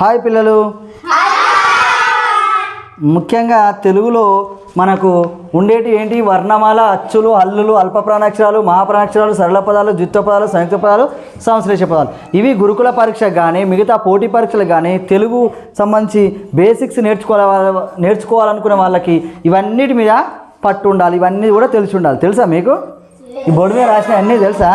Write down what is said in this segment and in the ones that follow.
Hi పిల్లలు. ముఖ్యంగా తెలుగులో మనకు ఉండేటి ఏంటి? వర్ణమాల అచ్చులు హల్లులు అల్ప ప్రాణాక్షరాలు మహాప్రాణాక్షరాలు సరళ పదాలు ద్విత్వ పదాలు సంయుక్త పదాలు సంశ్లేష పదాలు. ఇవి గురుకుల పరీక్ష కానీ మిగతా పోటీ పరీక్షలు కానీ తెలుగు సంబంధించి బేసిక్స్ నేర్చుకోవాలి నేర్చుకోవాలనుకునే వాళ్ళకి ఇవన్నిటి మీద పట్టు ఉండాలి ఇవన్నీ కూడా తెలిసి ఉండాలి. తెలుసా మీకు? ఈ బోర్డు మీద రాసిన అన్నీ తెలుసా?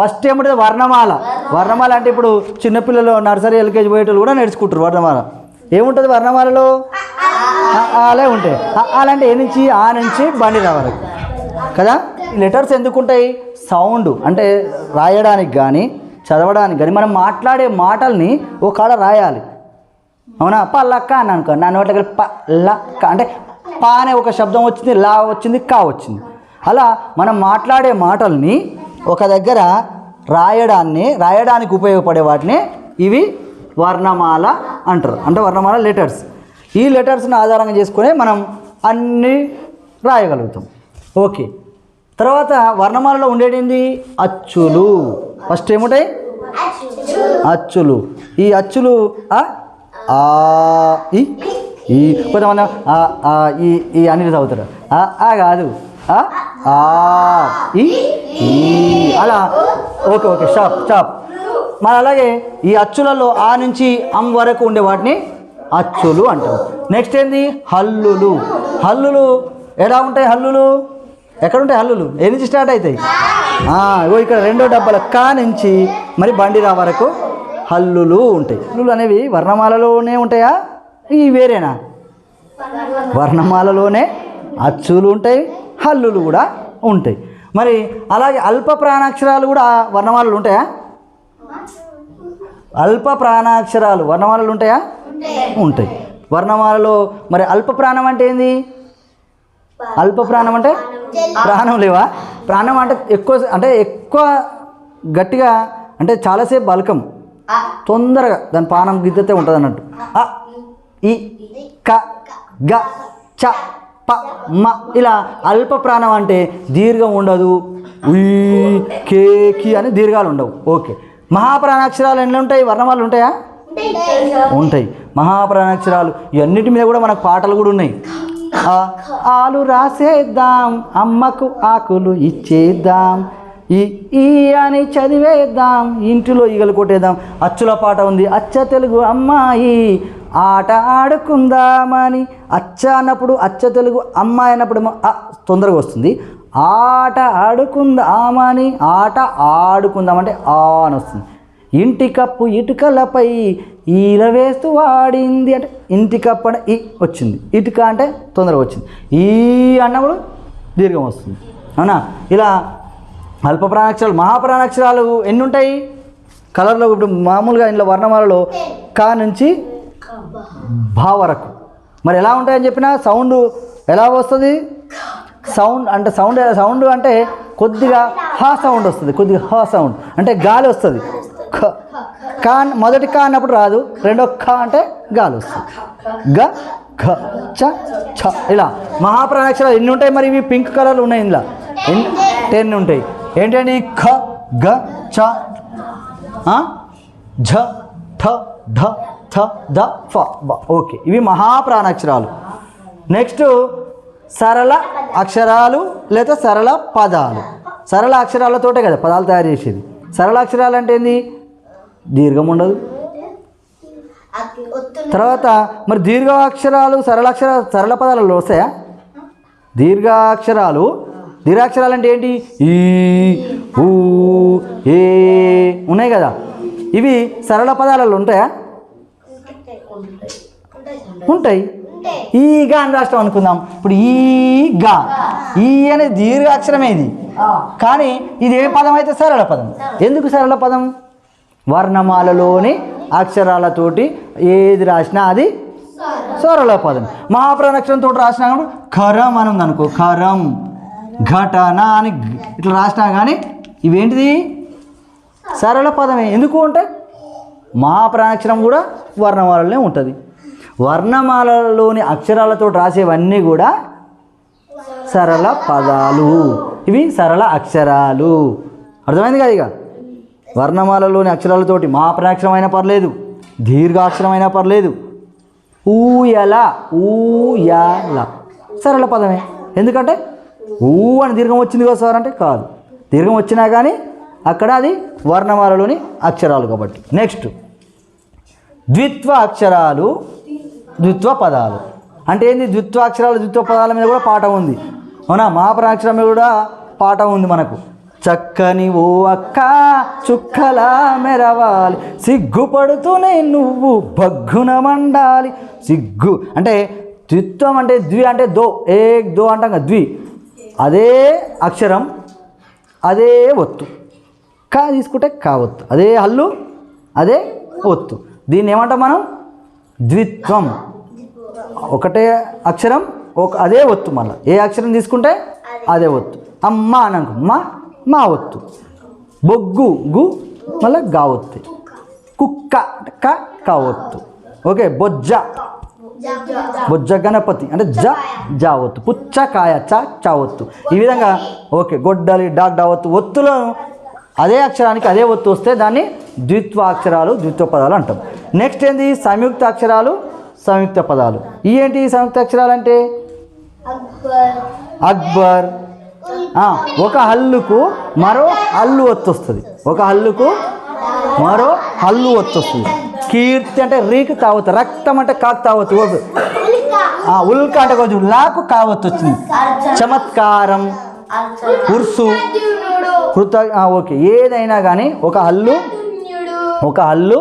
ఫస్ట్ ఏమిటి వర్ణమాల. వర్ణమాల అంటే ఇప్పుడు చిన్నపిల్లలు నర్సరీ ఎల్కేజీ పోయేటోళ్ళు కూడా నేర్చుకుంటారు వర్ణమాల. ఏముంటుంది వర్ణమాలలో? అలా ఉంటాయి అలా అంటే ఏ నుంచి? ఆ నుంచి బండి రావాలి వరకు. కదా? లెటర్స్ ఎందుకు ఉంటాయి సౌండ్. అంటే రాయడానికి కానీ చదవడానికి కానీ మనం మాట్లాడే మాటల్ని ఒక కాడ రాయాలి. అవునా? పల్లక్క అని అనుకో. నా నోట్లకి పల్లక్క అంటే పా అనే ఒక శబ్దం వచ్చింది లా వచ్చింది కా వచ్చింది. అలా మనం మాట్లాడే మాటల్ని ఒక దగ్గర రాయడాన్ని రాయడానికి ఉపయోగపడే వాటిని ఇవి వర్ణమాల అంటారు. అంటే వర్ణమాల లెటర్స్. ఈ లెటర్స్ని ఆధారంగా చేసుకునే మనం అన్నీ రాయగలుగుతాం. ఓకే. తర్వాత వర్ణమాలలో ఉండేటింది అచ్చులు. ఫస్ట్ ఏముంటాయి? అచ్చులు. ఈ అచ్చులు ఆ? ఆ ఈ ఈ. కొంతమంది ఆ ఈ ఈ అని చదువుతారు. ఆ ఆ కాదు. ఆ ఆ ఈ అలా. Okay okay stop stop. మరి అలాగే ఈ అచ్చులలో ఆ నుంచి అమ్ వరకు ఉండే వాటిని అచ్చులు అంటారు నెక్స్ట్ ఏంది? హల్లులు. హల్లులు ఎలా ఉంటాయి హల్లులు? ఎక్కడ ఉంటాయి హల్లులు? ఏ నుంచి స్టార్ట్ అవుతాయి? ఓ ఇగో ఇక్కడ రెండో డబ్బాల కా నుంచి మరి బండిరా వరకు హల్లులు ఉంటాయి. హల్లులు అనేవి వర్ణమాలలోనే ఉంటాయా? ఈ వేరేనా? వర్ణమాలలోనే అచ్చులు ఉంటాయి హల్లులు కూడా ఉంటాయి. మరి అలాగే అల్ప ప్రాణాక్షరాలు కూడా వర్ణమాలలు ఉంటాయా? అల్ప ప్రాణాక్షరాలు వర్ణమాలలు ఉంటాయా? ఉంటాయి. వర్ణమాలలో మరి అల్ప ప్రాణం అంటే ఏంది? అల్ప ప్రాణం అంటే ప్రాణం లేవా? ప్రాణం అంటే ఎక్కువ అంటే ఎక్కువ గట్టిగా అంటే చాలాసేపు బలకం. తొందరగా దాని పానం గిద్దతే ఉంటుంది అన్నట్టు ఈ క గ చ. ప మ ఇలా అల్ప ప్రాణం అంటే దీర్ఘం ఉండదు. ఉయ్ కేకి అని దీర్ఘాలు ఉండవు. ఓకే. మహాప్రాణాక్షరాలు ఎన్ని ఉంటాయి? వర్ణమాలు ఉంటాయా? ఉంటాయి. మహాప్రాణాక్షరాలు ఇవన్నిటి మీద కూడా మనకు పాటలు కూడా ఉన్నాయి. ఆలు రాసేద్దాం అమ్మకు ఆకులు ఇచ్చేద్దాం ఈ ఈ అని చదివేద్దాం ఇంటిలో ఈగలు కొట్టేద్దాం. అచ్చుల పాట ఉంది అచ్చ తెలుగు అమ్మాయి ఆట ఆడుకుందామని. అచ్చ అన్నప్పుడు అచ్చ తెలుగు అమ్మాయి అన్నప్పుడు తొందరగా వస్తుంది. ఆట ఆడుకుందామని ఆట ఆడుకుందామంటే ఆ అని వస్తుంది. ఇంటి కప్పు ఇటుకలపై ఈల వేస్తూ వాడింది అంటే ఇంటి కప్పు అంటే ఈ వచ్చింది. ఇటుక అంటే తొందరగా వచ్చింది. ఈ అన్నప్పుడు దీర్ఘం వస్తుంది. అవునా? ఇలా అల్ప ప్రాణాక్షరాలు మహాప్రాణాక్షరాలు ఎన్ని ఉంటాయి కలర్లో ఇప్పుడు మామూలుగా ఇంట్లో వర్ణమాలలో కా నుంచి భా వరకు. మరి ఎలా ఉంటాయని చెప్పిన సౌండ్ ఎలా వస్తుంది? సౌండ్ అంటే సౌండ్ సౌండ్ అంటే కొద్దిగా హా సౌండ్ వస్తుంది కొద్దిగా హా సౌండ్. అంటే గాలి వస్తుంది. కా మొదటి కా అన్నప్పుడు రాదు రెండో ఖ అంటే గాలి వస్తుంది. గ ఘ చ ఛ ఇలా. మహాప్రాణాక్షరాలు ఎన్ని ఉంటాయి మరి ఇవి? పింక్ కలర్లు ఉన్నాయి ఇందులో. ఎన్ని టెన్ ఉంటాయి. ఏంటండి? ఖ గ చ? ఝ ఠ ఢ థ ద ఫ బ. ఓకే. ఇవి మహాప్రాణాక్షరాలు. నెక్స్ట్ సరళ అక్షరాలు లేదా సరళ పదాలు. సరళ అక్షరాలతోటే కదా పదాలు తయారు చేసేది. సరళ అక్షరాలు అంటే ఏంది? దీర్ఘం ఉండదు. తర్వాత మరి దీర్ఘాక్షరాలు సరళాక్షర సరళ పదాలలో వస్తాయా? దీర్ఘాక్షరాలు దీర్ఘాక్షరాలు అంటే ఏంటి? ఈ ఊ ఏ ఉన్నాయి కదా. ఇవి సరళ పదాలలో ఉంటాయా? ఉంటాయి. ఈగా అని రాష్ట్రం అనుకుందాం. ఇప్పుడు ఈగా ఈ అనేది దీర్ఘాక్షరమే ఇది. కానీ ఇది ఏ పదం అయితే సరళ పదం? ఎందుకు సరళ పదం? వర్ణమాలలోని అక్షరాలతోటి ఏది రాసినా అది సరళ పదం. మహాప్రాణాక్షరంతో రాసినా కరం అని ఉంది అనుకో కరం. ఘటన అని ఇట్లా రాసినా కానీ ఇవేంటిది? సరళ పదమే. ఎందుకు అంటే మహాప్రాణాక్షరం కూడా వర్ణమాలలోనే ఉంటుంది. వర్ణమాలలోని అక్షరాలతో రాసేవన్నీ కూడా సరళ పదాలు. ఇవి సరళ అక్షరాలు. అర్థమైంది కదా ఇక? వర్ణమాలలోని అక్షరాలతోటి మహాప్రాక్షరం అయినా పర్లేదు దీర్ఘాక్షరమైనా పర్లేదు. ఊయల ఊయల. సరళ పదమే. ఎందుకంటే ఊ అని దీర్ఘం వచ్చింది కదా సార్ అంటే కాదు. దీర్ఘం వచ్చినా కానీ అక్కడ అది వర్ణమాలలోని అక్షరాలు కాబట్టి. నెక్స్ట్ ద్విత్వ అక్షరాలు ద్విత్వ పదాలు. అంటే ఏంది? ద్విత్వ అక్షరాలు ద్విత్వ పదాల మీద కూడా పాఠం ఉంది. అవునా? మహాప్రాక్షరం మీద కూడా పాఠం ఉంది మనకు. చక్కని ఓ అక్క చుక్కలా మెరవాలి. సిగ్గుపడుతూనే నువ్వు భగ్గున మండాలి. సిగ్గు అంటే ద్విత్వం అంటే ద్వి అంటే దో. ఏక్ దో అంటాం కదా ద్వి. అదే అక్షరం అదే ఒత్తు. కా తీసుకుంటే కావత్తు అదే హల్లు అదే ఒత్తు. దీన్ని ఏమంటాం మనం? ద్విత్వం. ఒకటే అక్షరం ఒక అదే ఒత్తు మళ్ళీ. ఏ అక్షరం తీసుకుంటే? అదే ఒత్తు. అమ్మ అనకు. మా మా ఒత్తు. బొగ్గు గు మళ్ళీ గా కుక్క క కా ఒత్తు. ఓకే బొజ్జ. బొజ్జ గణపతి అంటే జ జా ఒత్తు పుచ్చకాయ చ చా ఒత్తు ఈ విధంగా ఓకే గొడ్డలి డాగ్ డా ఒత్తు ఒత్తులో అదే అక్షరానికి అదే ఒత్తు వస్తే దాన్ని ద్విత్వ అక్షరాలు ద్విత్వ పదాలు అంటాం. నెక్స్ట్ ఏంది? సంయుక్త అక్షరాలు సంయుక్త పదాలు. ఈ ఏంటి సంయుక్త అక్షరాలు అంటే? అక్బర్. ఒక హల్లుకు మరో హల్లు ఒత్తు వస్తుంది. ఒక హల్లుకు మరో హల్లు ఒత్తు వస్తుంది. కీర్తి అంటే రీకి తావత్తు రక్తం అంటే కాకు తావత్తు ఆ, ఉల్క అంటే కొంచెం లాకు కావత్తు వచ్చింది చమత్కారం. ఉర్సు. కృత ఓకే. ఏదైనా కానీ ఒక హల్లు. ఒక హల్లు.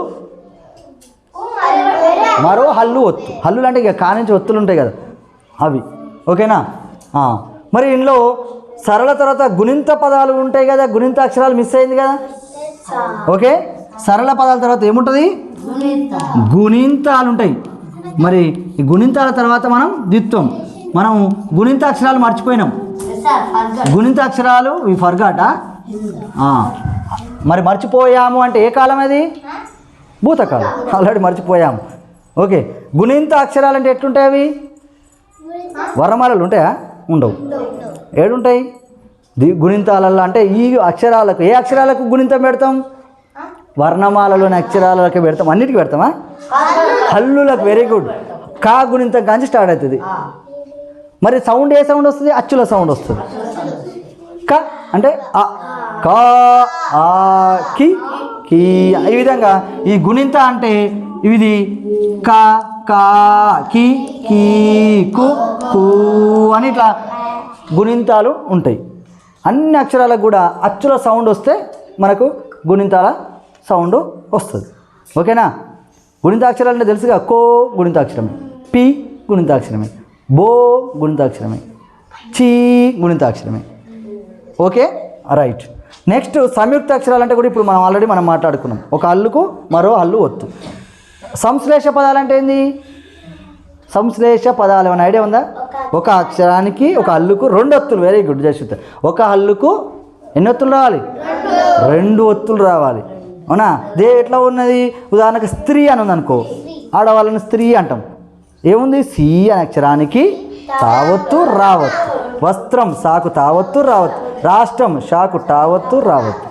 మరో హల్లు ఒత్తు. హల్లులు అంటే ఇక కానించి ఒత్తులు ఉంటాయి కదా. అవి. ఓకేనా? మరి ఇందులో సరళ తర్వాత గుణింత పదాలు ఉంటాయి కదా గుణింత అక్షరాలు మిస్ అయింది కదా. ఓకే? సరళ పదాల తర్వాత ఏముంటుంది? గుణింతాలు. ఉంటాయి మరి ఈ గుణింతాల తర్వాత మనం ద్విత్వం మనం గుణింత అక్షరాలు మర్చిపోయినాం గుణింత అక్షరాలు ఈ ఫర్గాటా మరి మర్చిపోయాము అంటే ఏ కాలం అది? భూతకాలం. ఆల్రెడీ మర్చిపోయాము. ఓకే. గుణింత అక్షరాలు అంటే ఎట్లుంటాయి అవి? వరమాలలు ఉంటాయా? ఉండవు. ఏడుంటాయి? ది గుణింతాలల్లో అంటే ఈ అక్షరాలకు ఏ అక్షరాలకు గుణింతం పెడతాం? వర్ణమాలలోని అక్షరాలకు పెడతాం. అన్నిటికీ పెడతామా? హల్లులకు వెరీ గుడ్ కా గుణింతం కాంచి స్టార్ట్ అవుతుంది. మరి సౌండ్ ఏ సౌండ్ వస్తుంది? అచ్చుల సౌండ్ వస్తుంది. క అంటే అ కా ఆ కి కీ. ఈ విధంగా ఈ గుణింత అంటే ఇది క కా కి కీ కు కు అని ఇట్లా గుణింతాలు ఉంటాయి. అన్ని అక్షరాలకు కూడా అచ్చుల సౌండ్ వస్తే మనకు గుణింతాల సౌండ్ వస్తుంది. ఓకేనా? గుణితాక్షరాలు అంటే తెలుసుగా కో గుణింతాక్షరమే పి గుణింతాక్షరమే బో గుణితాక్షరమే చీ గుణితాక్షరమే. ఓకే? రైట్. నెక్స్ట్ సంయుక్త అక్షరాలు అంటే కూడా ఇప్పుడు మనం ఆల్రెడీ మనం మాట్లాడుకున్నాం. ఒక అల్లుకు మరో అల్లు ఒత్తు. సంశ్లేష పదాలు అంటే ఏంది? సంశ్లేష పదాలు ఏమైనా ఐడియా ఉందా? ఒక అక్షరానికి ఒక అల్లుకు రెండు ఒత్తులు. వెరీ గుడ్ జస్ట్ ఒక హల్లుకు ఎన్ని ఒత్తులు రావాలి? రెండు ఒత్తులు రావాలి. అవునా? దే ఎట్లా ఉన్నది? ఉదాహరణకు స్త్రీ అని ఉందనుకో ఆడవాళ్ళని స్త్రీ అంటాం. ఏముంది? సి అనే అక్షరానికి తావత్తు రావత్తు. వస్త్రం సాకు తావత్తు రావత్తు. రాష్ట్రం షాకు టావత్తు రావత్తు.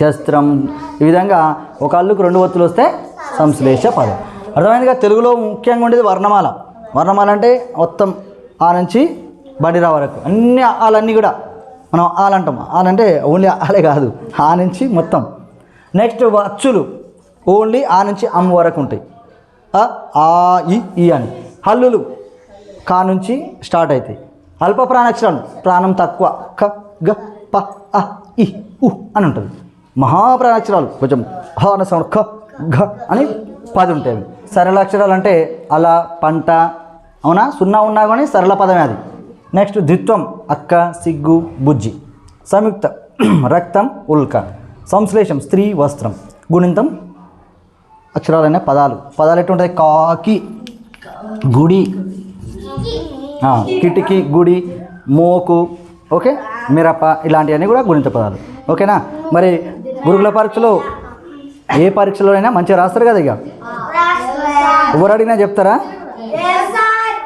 శస్త్రం. ఈ విధంగా ఒక అల్లుకు రెండు ఒత్తులు వస్తే సంశ్లేష పదం. అర్థమైందిగా? తెలుగులో ముఖ్యంగా ఉండేది వర్ణమాల. వర్ణమాల అంటే మొత్తం ఆ నుంచి బండిరా వరకు. అన్ని ఆలన్నీ కూడా మనం ఆలంటాం. ఆలంటే ఓన్లీ ఆలే కాదు. ఆ నుంచి మొత్తం. నెక్స్ట్ అచ్చులు. ఓన్లీ ఆ నుంచి అమ్మ వరకు ఉంటాయి. ఆ ఇ ఈ అని. హల్లులు. కా నుంచి స్టార్ట్ అవుతాయి అల్ప ప్రాణాక్షరాలు ప్రాణం తక్కువ. క గ ప అ ఇ ఉ అని ఉంటుంది. మహాప్రాణాక్షరాలు. కొంచెం హ అనే సౌండ్. ఖ ఘ అని పది ఉంటాయి. సరళ అక్షరాలు అంటే అలా పంట. అవునా? సున్నా ఉన్నా కానీ సరళ పదమే అది. నెక్స్ట్ ద్విత్వం అక్క సిగ్గు బుజ్జి. సంయుక్త. రక్తం ఉల్క. సంశ్లేషం స్త్రీ వస్త్రం. గుణింతం అక్షరాలైన పదాలు. పదాలు ఎట్లుంటాయి? కాకి గుడి. కిటికీ గుడి మోకు ఓకే? మిరప ఇలాంటివన్నీ కూడా గుణిత పదాలు. ఓకేనా? మరి గురుకుల పరీక్షలో ఏ పరీక్షలోనైనా మంచిగా రాస్తారు కదా ఇక? ఎవరు అడిగినా చెప్తారా?